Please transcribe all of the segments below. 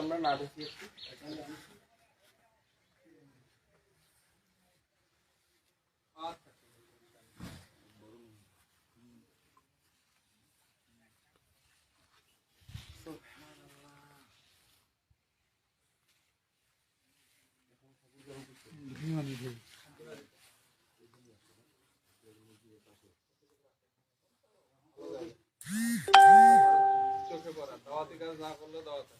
আমরা না দেখি একটু। না করলে দাওয়াতে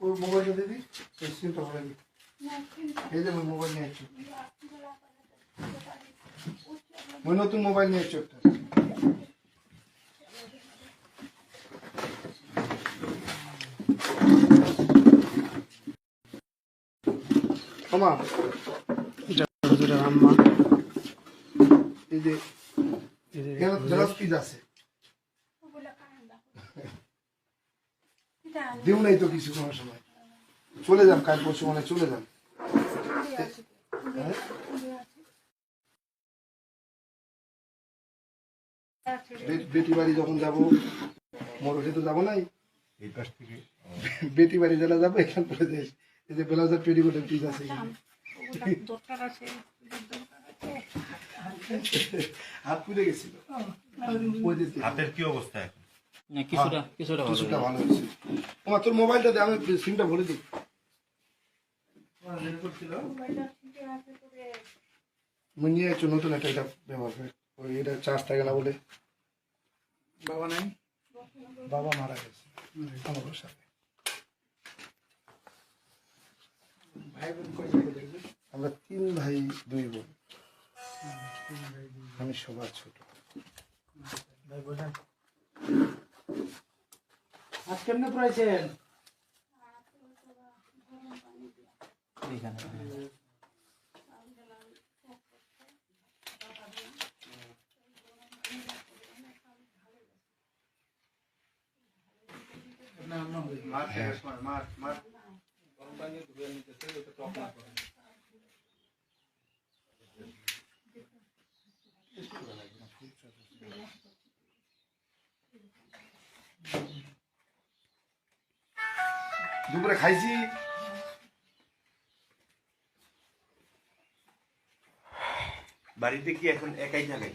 ওর মোবাইলটা দিবি সিমটা ভরে দিবি এই যে আমি মোবাইল নিয়ে আসছি। নতুন মোবাইল নিয়ে আসছি একটা হুজুরের আম্মা এই যে এই যে এখানে আছে। দিও নাই তো কিছু কোনো সময়। চলে যান কাল পরশু মানে চলে যান? বেটি বাড়ি যখন যাব তো যাব নাই। থেকে বেটি বাড়ি জেলা যাব এখান করে যাই। এই যে ব্লাউজার পেটিকোটের পিস আছে। হাত পুড়ে গেছিল। হাতের কি অবস্থা এখন? না কিছুটা কিছুটা কিছুটা ভালো হয়েছে। তোমার তোর মোবাইলটা দে আমি সিমটা ভরে দিই। নিয়ে আসছো নতুন একটা এটা ব্যবহার করে। ওই এটা চার্জ থাকে না বলে। বাবা নাই? বাবা মারা গেছে। আমার সাথে ভাই বোন কয়জন দেখবে আমরা তিন ভাই দুই বোন। আমি সবার ছোট। ভাই বোঝেন আজ কেমনে পড়াইছেন? মার মার মার ধুয়ে নিতেছে ওটা না করে দুপুরে খাইছি। বাড়িতে কি এখন একাই থাকেন?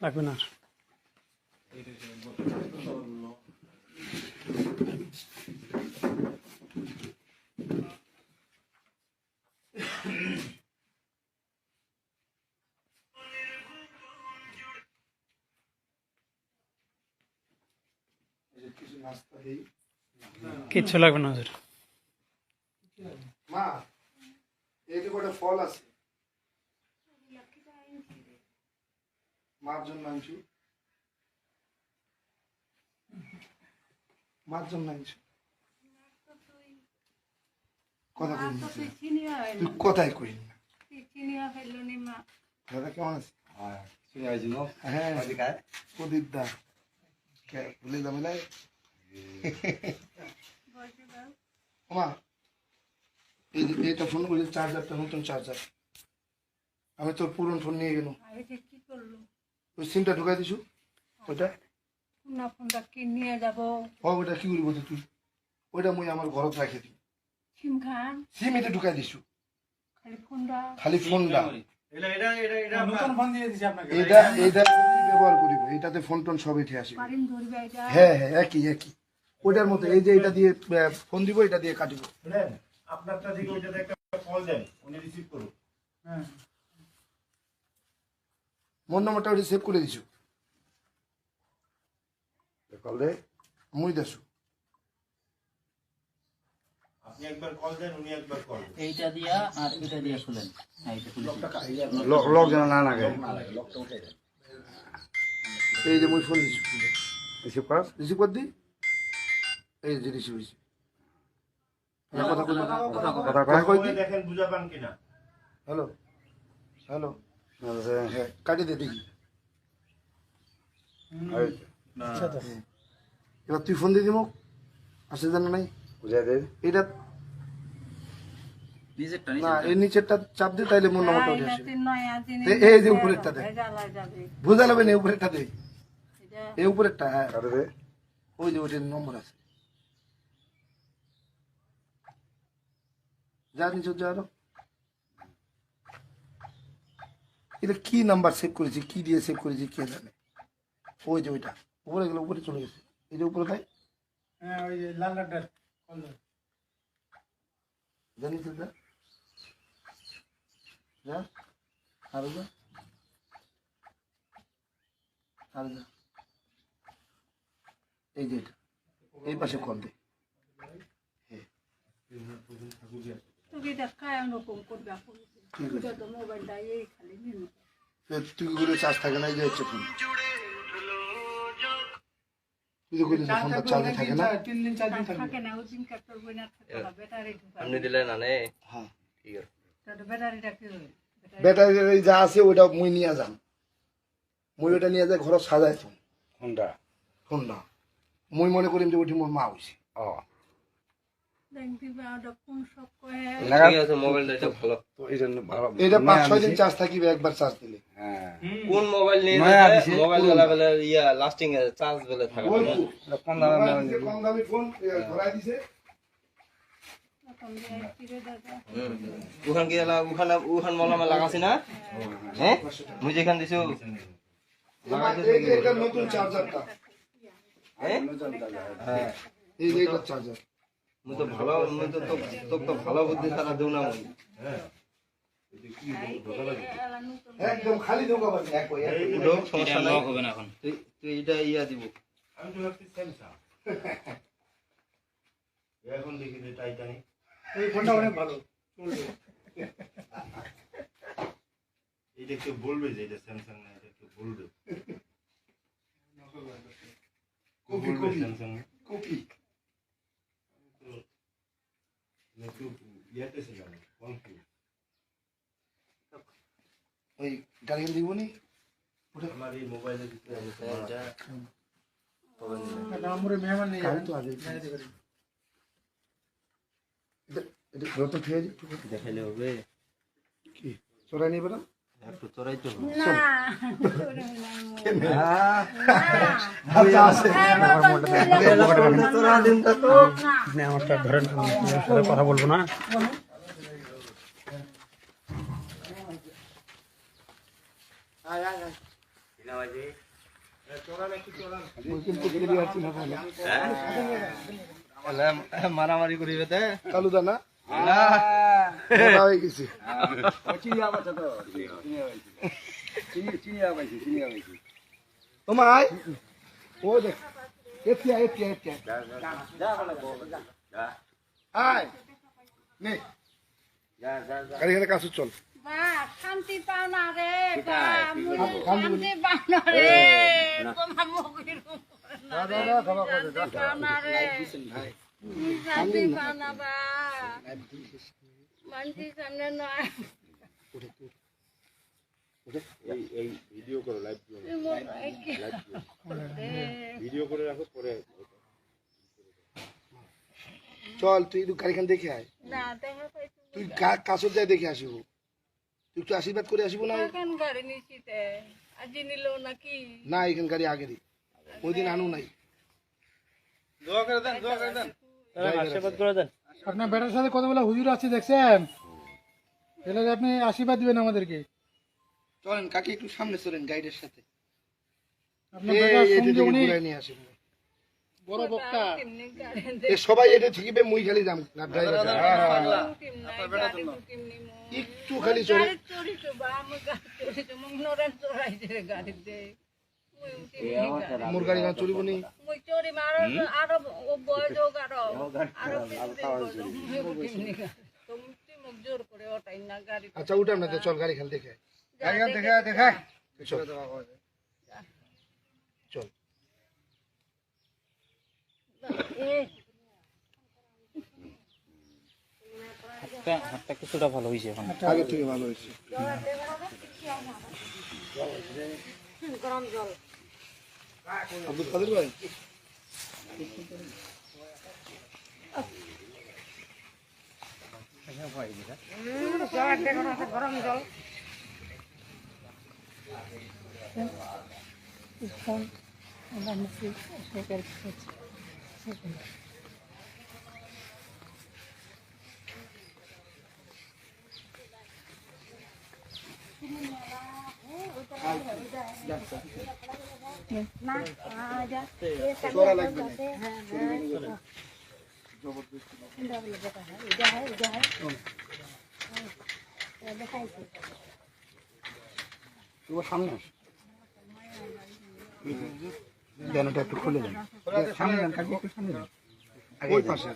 লাগবে না কিছু লাগবে না মা কটা ফল আছে মার জন্য আনছি মার কথা কই না। তুই কথাই কই না। দাদা কেমন আছে হ্যাঁ প্রদীপ দা। কে- ভুলে যাবে না মা এই যে এটা ফোন করে চার্জারটা নতুন চার্জার। আমি তোর পুরনো ফোন নিয়ে গেলাম। ওই সিমটা ঢুকাই দিছু? ওইটা? ফোনটা ফোনটা কি নিয়ে যাব? হ ওইটা কি করব তুই? ওইটা মুই আমার ঘরত রাখি দিই সিম খান সিম এটা ঢুকাই দিছু? খালি ফোনটা? খালি ফোনটা? এটা ব্যবহার করিব। এটাতে ফোন টোন সব এটা হ্যাঁ হ্যাঁ একই একই। ওইটার মতো এই যে এটা দিয়ে ফোন দিব এটা দিয়ে কাটিব। আপনারটা দিকে ওইটাতে একটা কল দেন উনি রিসিভ করুন মোর নম্বরটা ওটা সেভ করে দিছু। কল দে মুই দেছু। আপনি একবার কল দেন উনি একবার কল এইটা দিয়া আর এটা দিয়া খুলেন হ্যাঁ এটা খুলেছি লক লক যেন না লাগে। এই যে মুই ফোন রিসিভ কর রিসিভ কর দি। এই যে রিসিভ কথা কথা কই দি? দেখেন বুঝা পান কিনা। হ্যালো হ্যালো হ্যাঁ কাটি দে দেখি। এবার তুই ফোন দিয়ে দিব আসে জানা নাই? বুঝাই দে। এটা না এই নিচেরটা চাপ দে তাইলে মোর নম্বরটা উঠে আসে এই যে উপরেরটা দে। বোঝা যাবে। না এই উপরেরটা দে এই উপরেরটা হ্যাঁ। ওই যে ওইটার নম্বর আছে। যা নিচে যা আরও এটা কি নাম্বার সেভ করেছি কি দিয়ে সেভ করেছি কে জানে? ওই যে ওইটা উপরে গেলে উপরে চলে গেছে। এই যে উপরে তাই? হ্যাঁ ওই যে লাল লালটার কল দাও। জানি তো যা যা আরও যা এই যে এটা। এই পাশে কল দে। তুমি তুই গুলো চার্জ থাকে না এই যে হচ্ছে ফোন তুই তো কইলি ফোনটা চার্জে থাকে না। তিন দিন চার দিন থাকবে থাকে না ওই দিন কাটর বইনা থাকে না ব্যাটারি হ্যাঁ। ঠিক আছে। তো ব্যাটারিটা কি ব্যাটারি এই যা আছে ওইটা মুই নিয়ে যাম। মুই ওটা নিয়ে যাই ঘর সাজাই তো কোনটা ফোনটা মুই মনে করিম যে ওইটি মোর মা ওটা কোন দিলে। হ্যাঁ। কোন মোবাইল নিয়ে মোবাইল ইয়া লাস্টিং চার্জ বেলে থাকে দামে দিছে, মলমে লাগাছি না? হ্যাঁ? মুই যেখান দিছো। নতুন চার্জারটা হ্যাঁ হ্যাঁ? এই যে চার্জার মুই তো ভালো মুই তো তো তো ভালো বুদ্ধি তারা দেউ না মুই একদম খালি ঢোকা পারবি এক বই, এক সমস্যা নাই। হবে না এখন। তুই তুই এটা ইয়া দিব। আমি তো ভাবছি স্যামসাং এখন দেখি যে টাইটানিক এই ফোনটা অনেক ভালো। চলবে। এটা কেউ বলবে যে এটা স্যামসাং না এটা কেউ বলবে। Copy copy. স্যামসাং কপি না কেউ ইয়াতে ছিলাম কনফিউজ ওই গাড়ি দিব নি আমার এই মোবাইলের ভিতরে আমি তোমার- একটা মেহমান নিয়ে তো আগে। এটা ঘরটা খেয়ে দেখাইলে হবে কি চড়াই নিবে না একটু চড়াইতে হবে না ওরে নাই মো। আচ্ছা আছে আপনি আমারটা ধরেন আমি আপনার সাথে কথা বলব না কিন্তু ক্লিয়ার ছিল ভালো মারামারি করিবে তে কালু দানা হয়ে। ও দেখ। আয়। নে। গাড়ি গাড়ি কাছে চল। বা শান্তি পাও না রে শান্তি পাও না রে তোমার মুখের উপর না রে, শান্তি পাও না রে। ভিডিও করো লাইভ। ভিডিও করে রাখো পরে চল তুই একটু গাড়িখান দেখে আয়। না তুই কাছর যাই দেখে আসিব। তুই একটু আশীর্বাদ করে আসিব না? না এখান গাড়ি আগেরই। ওই দিন আনু নাই। দোয়া করে দেন দোয়া করে দেন। আশীর্বাদ করে দেন। আপনার বেটার সাথে কতগুলো হুজুর আছে দেখছেন? এলে আপনি আশীর্বাদ দিবেন আমাদেরকে। চলেন কাকি একটু সামনে চলেন গাইডের সাথে। আপনার বেটার সঙ্গে উনি নিয়ে আসেন বড় বক্তা। কেমনি গাড়ি এ সবাই এটা মুই খালি যাম না ড্রাইভার কেমনি গাড়ি কেমনি মো একটু খালি চলে মোর গাড়ি চলিব নি? গাড়ি আচ্ছা উঠাম না চল গাড়ি খালি দেখে। গাড়ি দেখা দেখা চল। হাতটা কিছুটা ভালো হয়েছে এখন। আগে থেকে ভালো হয়েছে আব্দুল কাদের ভাই? চড়া লাগবে না তোমার সামনে আস। একটু খুলে দেন। সামনে দেন কাকি একটু সামনে দেন। ওই পাশে।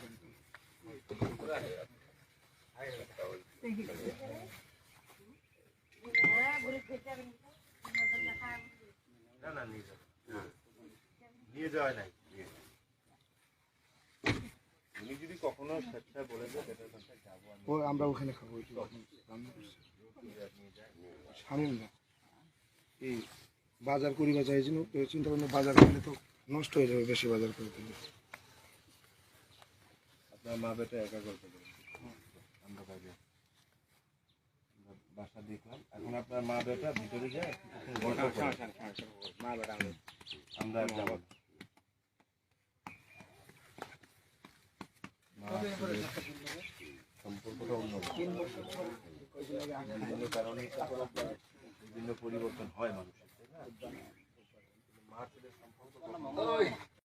না না নিয়ে যাও। নিয়ে যাওয়া নাই। উনি যদি কখনো স্বেচ্ছায় বলে দেয় সেটা কথা যাব ও আমরা ওখানে খাব। সামনে না। এই বাজার করিবা চাইছিল তো চিন্তা করলে বাজার করলে তো নষ্ট হয়ে যাবে বেশি বাজার করে দিলে। আপনার মা বেটা একা করতে পারেন আমরা দেখলাম। এখন আপনার মা বেটা ভিতরে যায়। আমরা যাব। না। মা সম্পর্কটা অন্যরকম বিভিন্ন কারণে বিভিন্ন পরিবর্তন হয় মানুষের মা ছেলের সম্পর্ক